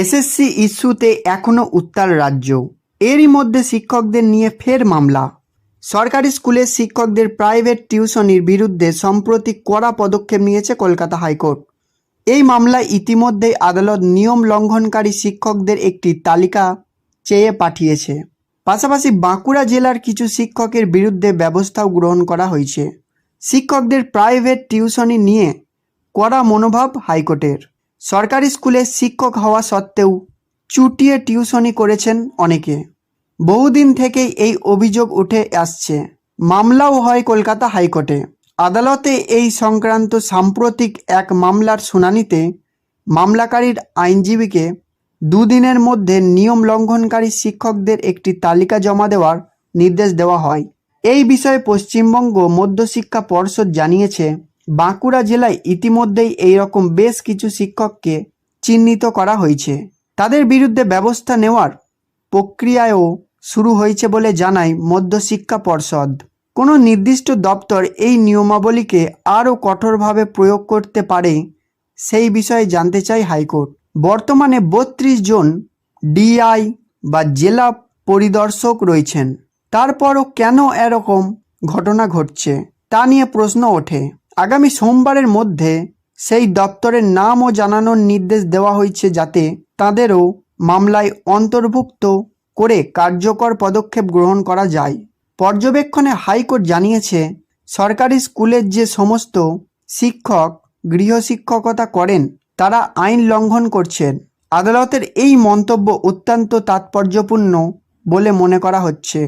SSC ইস্যুতে এখনও উত্তাল রাজ্য। এরই মধ্যে শিক্ষকদের নিয়ে ফের মামলা। সরকারি স্কুলের শিক্ষকদের প্রাইভেট টিউশনির বিরুদ্ধে সম্প্রতি কড়া পদক্ষেপ নিয়েছে কলকাতা হাইকোর্ট। এই মামলায় ইতিমধ্যেই আদালত নিয়ম লঙ্ঘনকারী শিক্ষকদের একটি তালিকা চেয়ে পাঠিয়েছে। পাশাপাশি বাঁকুড়া জেলার কিছু শিক্ষকের বিরুদ্ধে ব্যবস্থাও গ্রহণ করা হয়েছে। শিক্ষকদের প্রাইভেট টিউশনি নিয়ে কড়া মনোভাব হাইকোর্টের। সরকারি স্কুলে শিক্ষক হওয়া সত্ত্বেও চুটিয়ে টিউশনি করেছেন অনেকে। বহুদিন থেকেই এই অভিযোগ উঠে আসছে। মামলাও হয় কলকাতা হাইকোর্টে। আদালতে এই সংক্রান্ত সাম্প্রতিক এক মামলার শুনানিতে মামলাকারীর আইনজীবীকে দুদিনের মধ্যে নিয়ম লঙ্ঘনকারী শিক্ষকদের একটি তালিকা জমা দেওয়ার নির্দেশ দেওয়া হয়। এই বিষয়ে পশ্চিমবঙ্গ মধ্যশিক্ষা পর্ষদ জানিয়েছে বাঁকুড়া জেলায় ইতিমধ্যেই এই রকম বেশ কিছু শিক্ষককে চিহ্নিত করা হয়েছে। তাদের বিরুদ্ধে ব্যবস্থা নেওয়ার প্রক্রিয়াও শুরু হয়েছে বলে জানায় মধ্যশিক্ষা পর্ষদ। কোনো নির্দিষ্ট দপ্তর এই নিয়মাবলীকে আরও কঠোরভাবে প্রয়োগ করতে পারে সেই বিষয়ে জানতে চাই হাইকোর্ট। বর্তমানে বত্রিশ জন ডিআই বা জেলা পরিদর্শক রয়েছেন। তারপরও কেন এরকম ঘটনা ঘটছে তা নিয়ে প্রশ্ন ওঠে। আগামী সোমবারের মধ্যে সেই দপ্তরের নামও জানানোর নির্দেশ দেওয়া হয়েছে যাতে তাদেরও মামলায় অন্তর্ভুক্ত করে কার্যকর পদক্ষেপ গ্রহণ করা যায়। পর্যবেক্ষণে হাইকোর্ট জানিয়েছে, সরকারি স্কুলের যে সমস্ত শিক্ষক, গৃহশিক্ষকতা করেন, তারা আইন লঙ্ঘন করছেন। আদালতের এই মন্তব্য অত্যন্ত তাৎপর্যপূর্ণ বলে মনে করা হচ্ছে।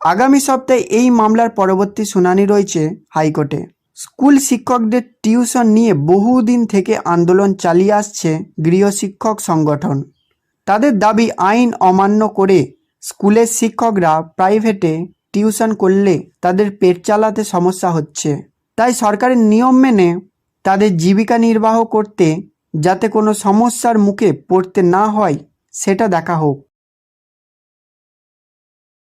আগামী সপ্তাহে এই মামলার পরবর্তী শুনানি রয়েছে হাইকোর্টে। স্কুল শিক্ষকদের টিউশন নিয়ে বহুদিন থেকে আন্দোলন চালিয়ে আসছে গৃহশিক্ষক সংগঠন। তাদের দাবি, আইন অমান্য করে স্কুলের শিক্ষকরা প্রাইভেটে টিউশন করলে তাদের পেট চালাতে সমস্যা হচ্ছে। তাই সরকারের নিয়ম মেনে তাদের জীবিকা নির্বাহ করতে যাতে কোনো সমস্যার মুখে পড়তে না হয়, সেটা দেখা হোক।